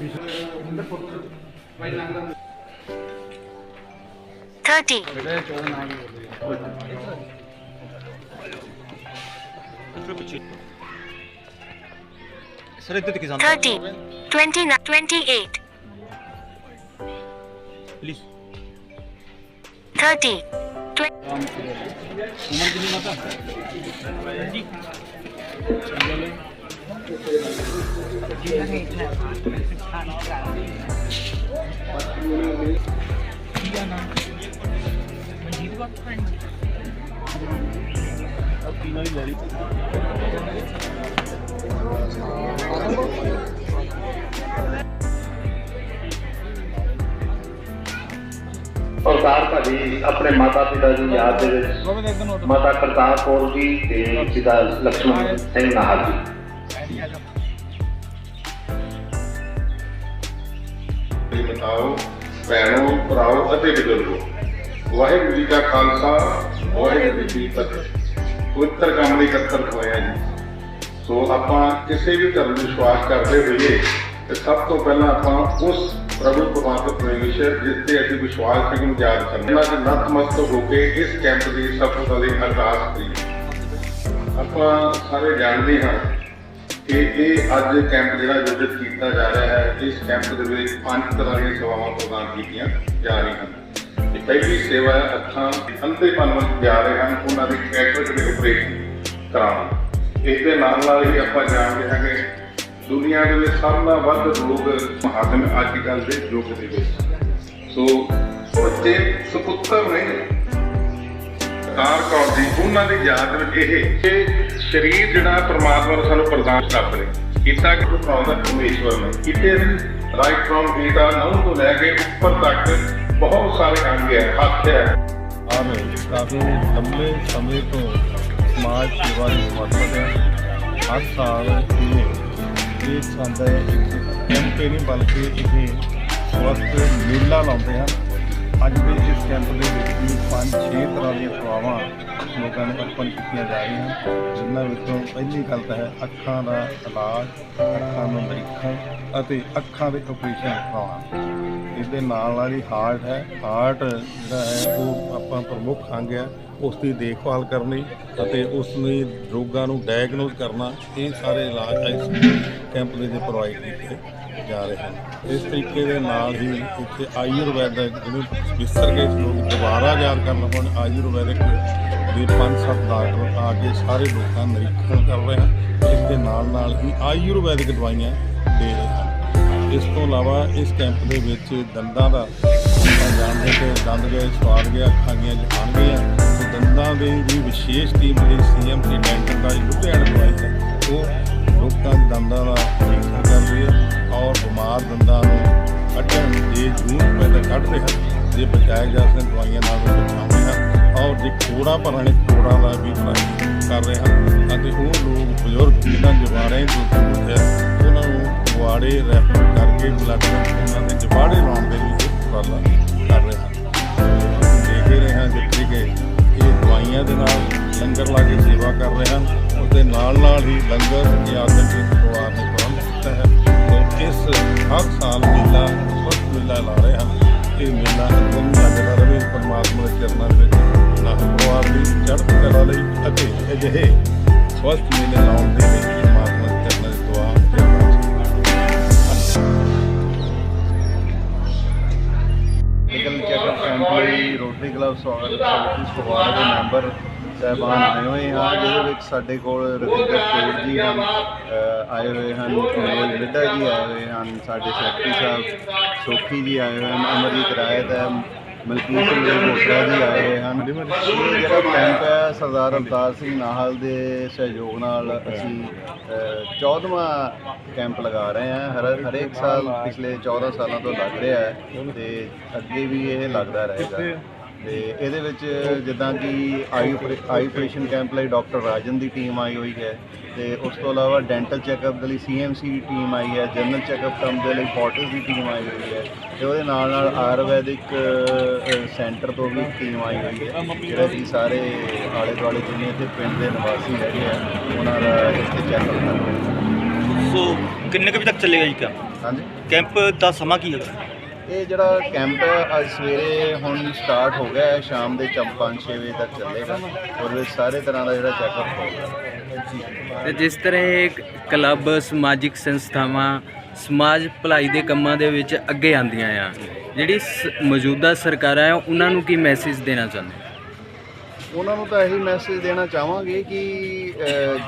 30. Thirty. Twenty nine. Twenty eight. Please. Thirty. Twenty. अवतार का अपने माता पिता जी याद माता करतार कौर जी पिता लक्ष्मण सिंह नाहर जी ਜੀ ਬਤਾਓ, ਭੈਣੋ, ਭਰਾਓ ਅਤੇ ਬਜ਼ੁਰਗੋ, ਵਾਹਿਗੁਰੂ ਜੀ ਕਾ ਖਾਲਸਾ, ਵਾਹਿਗੁਰੂ ਜੀ ਕੀ ਫਤਿਹ। ਪਵਿੱਤਰ ਕੰਮ ਲਈ ਇਕੱਤਰ ਹੋਇਆ ਜੀ। ਸੋ ਆਪਾਂ ਕਿਸੇ ਵੀ ਧਰਮ ਵਿਸ਼ਵਾਸ ਕਰਦੇ ਹੋਈਏ, ਤੇ ਸਭ ਤੋਂ ਪਹਿਲਾਂ ਆਪਾਂ ਉਸ ਪ੍ਰਭੂ ਪਰਮਾਤਮਾ ਪਰਮੇਸ਼ਰ ਜਿਸ ਤੇ ਅਸੀਂ ਵਿਸ਼ਵਾਸ ਸਿੰਘ ਯਾਦ ਕਰਨਾ ਤੇ ਨਤਮਸਤਕ ਹੋ ਕੇ ਇਸ ਕੈਂਪ ਦੀ ਸਫਲਤਾ ਲਈ ਅਰਦਾਸ ਕਰੀਏ। ਆਪਾਂ ਸਾਰੇ ਜਾਣਦੇ ਹਾਂ ਕਿ ਇਹ ਅੱਜ ਕੈਂਪ ਜਿਹੜਾ ਆਯੋਜਿਤ ਕੀਤਾ ਜਾ ਰਿਹਾ ਹੈ, ਇਸ ਕੈਂਪ ਦੇ ਵਿੱਚ ਪੰਜ ਤਰ੍ਹਾਂ ਦੀਆਂ ਸੇਵਾਵਾਂ ਪ੍ਰਦਾਨ ਕੀਤੀਆਂ ਜਾ ਰਹੀਆਂ ਹਨ। ਇਹ ਪਹਿਲੀ ਸੇਵਾ ਹੈ, ਅੱਖਾਂ ਅੰਧੇ ਵੱਲ ਜਾ ਰਹੇ ਹਨ, ਉਹਨਾਂ ਦੀ ਕੈਟਰਕ ਦੇ ਆਪਰੇਸ਼ਨ ਕਰਾਉਣਾ। ਇਸ ਦੇ ਨਾਲ ਨਾਲ ਹੀ ਆਪਾਂ ਜਾਣਦੇ ਹਾਂ ਕਿ ਦੁਨੀਆ ਦੇ ਵਿੱਚ ਸਭ ਤੋਂ ਵੱਧ ਰੋਗ ਮਹਾਦਮ ਅੱਜ ਕੱਲ੍ਹ ਦੇ ਯੁੱਗ ਦੇ ਵਿੱਚ। ਸੋ ਬੱਚੇ ਸੁਪੁੱਤਰ ਨਹੀਂ ਕਾਰ ਕੌਰ ਜੀ ਉਹਨਾਂ ਦੀ ਯਾਦ ਵਿੱਚ ਇਹ ਇਹ ਸਰੀਰ ਜਿਹੜਾ ਪ੍ਰਮਾਤਮਾ ਨੇ ਸਾਨੂੰ ਪ੍ਰਦਾਨ ਰੱਬ ਨੇ ਕੀਤਾ ਕਿ ਪਾਉਂਦਾ ਪਰਮੇਸ਼ਵਰ ਨੇ। ਕੀਤੇ ਰਾਈਟ ਫਰਮ ਬੀਟਾ ਨਾਉ ਤੋਂ ਲੈ ਕੇ ਉੱਪਰ ਤੱਕ ਬਹੁਤ ਸਾਰੇ ਅੰਗ ਹੈ, ਹੱਥ ਹੈ। ਔਰ ਕਾਫੀ ਲੰਬੇ ਸਮੇਂ ਤੋਂ ਸਮਾਜ ਸੇਵਾ ਦੀ ਸਮਰਪਿਤ ਹੈ। ਹਰ ਸਾਲ ਇਹ ਇਹ ਸਾਡਾ ਇੱਕ ਨਹੀਂ, ਬਲਕਿ ਇਹ ਸਵਸਥ ਮੇਲਾ ਲਾਉਂਦੇ ਹਨ। ਅੱਜ ਦੇ ਇਸ ਕੈਂਪ ਦੇ ਵਿੱਚ ਵੀ ਪੰਜ, ਛੇ ਤਰ੍ਹਾਂ ਦੀਆਂ ਸੇਵਾਵਾਂ ਲੋਕਾਂ ਨੂੰ ਅਰਪਣ ਕੀਤੀਆਂ ਜਾ ਰਹੀਆਂ ਹਨ, ਜਿਨ੍ਹਾਂ ਵਿੱਚੋਂ ਪਹਿਲੀ ਗੱਲ ਤਾਂ ਹੈ ਅੱਖਾਂ ਦਾ ਇਲਾਜ, ਅੱਖਾਂ ਨੂੰ ਨਿਰੀਖਣ ਅਤੇ ਅੱਖਾਂ ਦੇ ਆਪਰੇਸ਼ਨ ਕਰਾਉਣਾ। ਦੇ ਨਾਲ ਨਾਲ ਹੀ ਹਾਰਟ ਹੈ ਹਾਰਟ ਜਿਹੜਾ ਹੈ ਉਹ ਆਪਾਂ ਪ੍ਰਮੁੱਖ ਅੰਗ ਹੈ ਉਸ ਦੀ ਦੇਖਭਾਲ ਕਰਨੀ ਅਤੇ ਉਸ ਨੂੰ ਰੋਗਾਂ ਨੂੰ ਡਾਇਗਨੋਸ ਕਰਨਾ, ਇਹ ਸਾਰੇ ਇਲਾਜ ਇਸ ਕੈਂਪ ਦੇ ਵਿੱਚ ਪ੍ਰੋਵਾਈਡ ਕੀਤੇ। ਜਾ ਰਹੇ ਹਨ। ਇਸ ਤਰੀਕੇ ਦੇ ਨਾਲ ਹੀ ਇੱਥੇ ਆਯੁਰਵੈਦਿਕ ਜਿਹਨੂੰ ਵਿਸਰ ਕੇ ਲੋਕ ਦੁਬਾਰਾ ਯਾਦ ਕਰਨਾ ਪਣ ਆਯੁਰਵੈਦਿਕ ਦੇ ਪੰਜ ਸੱਤ ਡਾਕਟਰ ਆ ਕੇ ਸਾਰੇ ਲੋਕਾਂ ਦਾ ਨਿਰੀਖਣ ਕਰ ਰਹੇ ਹਨ। ਇਸ ਦੇ ਨਾਲ ਨਾਲ ਹੀ ਆਯੁਰਵੈਦਿਕ ਦਵਾਈਆਂ ਦੇ ਰਹੇ ਹਨ। ਇਸ ਤੋਂ ਇਲਾਵਾ ਇਸ ਕੈਂਪ ਦੇ ਵਿੱਚ ਦੰਦਾਂ ਦਾ ਜਾਣਦੇ ਕਿ ਦੰਦ ਗਏ, ਸਵਾਦ ਗਿਆ ਖਾਈਆਂ ਜਹਾਨ ਗਈਆਂ। ਦੰਦਾਂ ਦੇ ਵੀ ਵਿਸ਼ੇਸ਼ ਟੀਮ ਜਿਹੜੀ ਸੀਐਮਸੀ ਡੈਂਟਲ ਦਾ ਲੁਧਿਆਣਾ ਦਵਾਈ ਹੈ ਉਹ ਲੋਕਾਂ ਦੇ ਦੰਦਾਂ ਦਾ ਪਰੀਖਣ ਕਰ ਰਹੀ ਹੈ ਔਰ ਬਿਮਾਰ ਦੰਦਾਂ ਨੂੰ ਕੱਢਣ ਦੇ ਜੂਨ ਪੈਦਾ ਕੱਢਦੇ ਹਨ। ਜੇ ਬਚਾਇਆ ਜਾ ਸਕਣ, ਦਵਾਈਆਂ ਨਾਲ ਬਚਾਉਂਦੇ ਹਨ ਔਰ ਜੇ ਕੋੜਾ ਭਰਣੇ ਕੋੜਾ ਦਾ ਵੀ ਇਲਾਜ ਕਰ ਰਹੇ ਹਨ। ਅਤੇ ਉਹ ਲੋਕ, ਬਜ਼ੁਰਗ, ਜਿਨ੍ਹਾਂ ਜਵਾੜਿਆਂ ਤੋਂ ਦੂਰ ਹੈ ਉਹਨਾਂ ਨੂੰ ਜਵਾੜੇ ਰੈਫਰ ਕਰਕੇ ਬਲੱਡ ਉਹਨਾਂ ਦੇ ਜਵਾੜੇ ਲਾਉਣ ਦੇ ਲਈ ਇਹ ਉਪਰਾਲਾ ਕਰ ਰਹੇ ਹਨ। ਦੇਖ ਰਹੇ ਹਾਂ ਜਿੱਥੇ ਕਿ ਇਹ ਦਵਾਈਆਂ ਦੇ ਨਾਲ ਲੰਗਰ ਲਾ ਕੇ ਸੇਵਾ ਕਰ ਰਹੇ ਹਨ। ਦੇ ਨਾਲ ਨਾਲ ਹੀ ਲੰਗਰ ਦੀ ਆਦਤ ਪਰਿਵਾਰ ਨੇ ਪ੍ਰਬੰਧ ਕੀਤਾ ਹੈ ਤੇ ਇਸ ਹਰ ਸਾਲ ਮੇਲਾ ਸਵਸਥ ਮੇਲਾ ਲਾ ਰਹੇ ਹਨ ਇਹ ਮੇਲਾ ਅਗਮ ਲੱਗਦਾ ਰਹੇ ਪਰਮਾਤਮਾ ਦੇ ਚਰਨਾਂ ਦੇ ਵਿੱਚ ਨਾ ਪਰਿਵਾਰ ਦੀ ਚੜ੍ਹਦੀ ਕਲਾ ਲਈ ਅਤੇ ਅਜਿਹੇ ਸਵਸਥ ਮੇਲੇ ਲਾਉਣ ਦੇ ਲਈ ਪਰਮਾਤਮਾ ਦੇ ਚਰਨਾਂ ਦੀ ਦੁਆ ਤੇ ਅਰਦਾਸ medical rotary club society Phagwara ਦੇ ਮੈਂਬਰ ਸਾਹਿਬਾਨ ਆਏ ਹੋਏ ਹਾਂ, ਜਿਹਦੇ ਵਿੱਚ ਸਾਡੇ ਕੋਲ ਰਵਿੰਦਰ ਕੌਰ ਜੀ ਹਨ ਆਏ ਹੋਏ ਹਨ ਮਨੋਜ ਮਿੱਡਾ ਜੀ ਆਏ ਹੋਏ ਹਨ, ਸਾਡੇ ਸੈਕਟਰੀ ਸਾਹਿਬ ਸੋਖੀ ਜੀ ਆਏ ਹੋਏ ਹਨ, ਅਮਰਜੀਤ ਰਾਇਤ ਹੈ ਮਲਕੀਤ ਸਿੰਘ ਜੀ ਮੋਟਰਾ ਜੀ ਆਏ ਹੋਏ ਹਨ। ਇਹ ਜਿਹੜਾ ਕੈਂਪ ਹੈ, ਸਰਦਾਰ ਅਵਤਾਰ ਸਿੰਘ ਨਾਹਲ ਦੇ ਸਹਿਯੋਗ ਨਾਲ ਅਸੀਂ 14ਵਾਂ ਕੈਂਪ ਲਗਾ ਰਹੇ ਹਾਂ। ਹਰ, ਹਰੇਕ ਸਾਲ ਪਿਛਲੇ 14 ਸਾਲਾਂ ਤੋਂ ਲੱਗ ਰਿਹਾ ਹੈ ਤੇ ਅੱਗੇ ਵੀ ਇਹ ਲੱਗਦਾ ਰਹੇਗਾ। ਤੇ ਇਹਦੇ ਵਿੱਚ ਜਿੱਦਾਂ ਕਿ ਆਈ ਆਈ ਆਪਰੇਸ਼ਨ ਕੈਂਪ ਲਈ ਡਾਕਟਰ ਰਾਜਨ ਦੀ ਟੀਮ ਆਈ ਹੋਈ ਹੈ ਤੇ ਉਸ ਤੋਂ ਇਲਾਵਾ ਡੈਂਟਲ ਚੈੱਕਅਪ ਦੇ ਲਈ ਸੀਐਮਸੀ ਦੀ ਟੀਮ ਆਈ ਹੈ ਜਨਰਲ ਚੈੱਕਅਪ ਕੰਮ ਦੇ ਲਈ ਫੋਰਟਿਸ ਦੀ ਟੀਮ ਆਈ ਹੋਈ ਹੈ ਤੇ ਉਹਦੇ ਨਾਲ ਨਾਲ ਆਯੁਰਵੈਦਿਕ ਸੈਂਟਰ ਤੋਂ ਵੀ ਟੀਮ ਆਈ ਹੋਈ ਹੈ ਜਿਹੜਾ ਕਿ ਸਾਰੇ ਆਲੇ ਦੁਆਲੇ ਜਿੰਨੇ ਇੱਥੇ ਪਿੰਡ ਦੇ ਨਿਵਾਸੀ ਹੈਗੇ ਆ ਉਹਨਾਂ ਦਾ ਇੱਥੇ ਚੈੱਕਅਪ ਕਰਦੇ ਨੇ। ਸੋ ਕਿੰਨੇ ਕੁ ਵਜੇ ਤੱਕ ਚੱਲੇਗਾ ਜੀ ਕੈਂਪ? ਹਾਂਜੀ। ਕੈਂਪ ਦਾ ਸਮਾਂ ਕੀ ਹੈਗਾ? ਇਹ ਜਿਹੜਾ ਕੈਂਪ ਅੱਜ ਸਵੇਰੇ ਹੁਣ ਸਟਾਰਟ ਹੋ ਗਿਆ ਹੈ ਸ਼ਾਮ ਦੇ 5-6 ਵਜੇ ਤੱਕ ਚੱਲੇਗਾ। ਉਹਦੇ ਵਿੱਚ ਸਾਰੇ ਤਰ੍ਹਾਂ ਦਾ ਜਿਹੜਾ ਚੈੱਕਅਪ ਹੋਊਗਾ। ਤੇ ਜਿਸ ਤਰ੍ਹਾਂ ਇਹ ਕਲੱਬ ਸਮਾਜਿਕ ਸੰਸਥਾਵਾਂ ਸਮਾਜ ਭਲਾਈ ਦੇ ਕੰਮਾਂ ਦੇ ਵਿੱਚ ਅੱਗੇ ਆਉਂਦੀਆਂ ਆ ਜਿਹੜੀ ਮੌਜੂਦਾ ਸਰਕਾਰਾਂ ਆ ਉਹਨਾਂ ਨੂੰ ਕੀ ਮੈਸੇਜ ਦੇਣਾ ਚਾਹੁੰਦੇ ਉਹਨਾਂ ਨੂੰ ਤਾਂ ਇਹੀ ਮੈਸੇਜ ਦੇਣਾ ਚਾਹਾਂਗੇ ਕਿ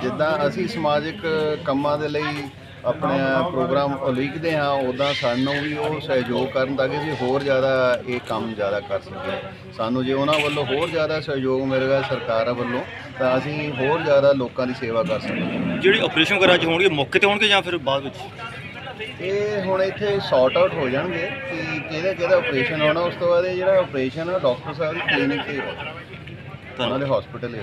ਜਿੱਦਾਂ ਅਸੀਂ ਸਮਾਜਿਕ ਕੰਮਾਂ ਦੇ ਲਈ ਆਪਣੇ ਪ੍ਰੋਗਰਾਮ ਉਲੀਕਦੇ ਹਾਂ ਉਦਾਂ ਸਾਨੂੰ ਵੀ ਉਹ ਸਹਿਯੋਗ ਕਰਨ ਤਾਂ ਕਿ ਅਸੀਂ ਹੋਰ ਜ਼ਿਆਦਾ ਇਹ ਕੰਮ ਜ਼ਿਆਦਾ ਕਰ ਸਕੀਏ। ਸਾਨੂੰ ਜੇ ਉਹਨਾਂ ਵੱਲੋਂ ਹੋਰ ਜ਼ਿਆਦਾ ਸਹਿਯੋਗ ਮਿਲੇਗਾ ਸਰਕਾਰਾਂ ਵੱਲੋਂ ਤਾਂ ਅਸੀਂ ਹੋਰ ਜ਼ਿਆਦਾ ਲੋਕਾਂ ਦੀ ਸੇਵਾ ਕਰ ਸਕਾਂਗੇ ਜਿਹੜੀ ਆਪਰੇਸ਼ਨ ਵਗੈਰਾ ਅੱਜ ਹੋਣਗੇ ਮੌਕੇ ਤੇ ਹੋਣਗੇ ਜਾਂ ਫਿਰ ਬਾਅਦ ਵਿੱਚ? ਇਹ ਹੁਣ ਇੱਥੇ ਸੌਰਟ ਆਊਟ ਹੋ ਜਾਣਗੇ ਕਿ ਕਿਹਦਾ ਕਿਹਦਾ ਆਪਰੇਸ਼ਨ ਹੋਣਾ ਉਸ ਤੋਂ ਬਾਅਦ ਇਹ ਜਿਹੜਾ ਆਪਰੇਸ਼ਨ ਆ ਡਾਕਟਰ ਸਾਹਿਬ ਦੀ ਕਲੀਨਿਕ ਤੇ ਹੀ ਹੋਣਾ। ਉਹਨਾਂ ਦੇ ਹਸਪੀਟਲ ਹੀ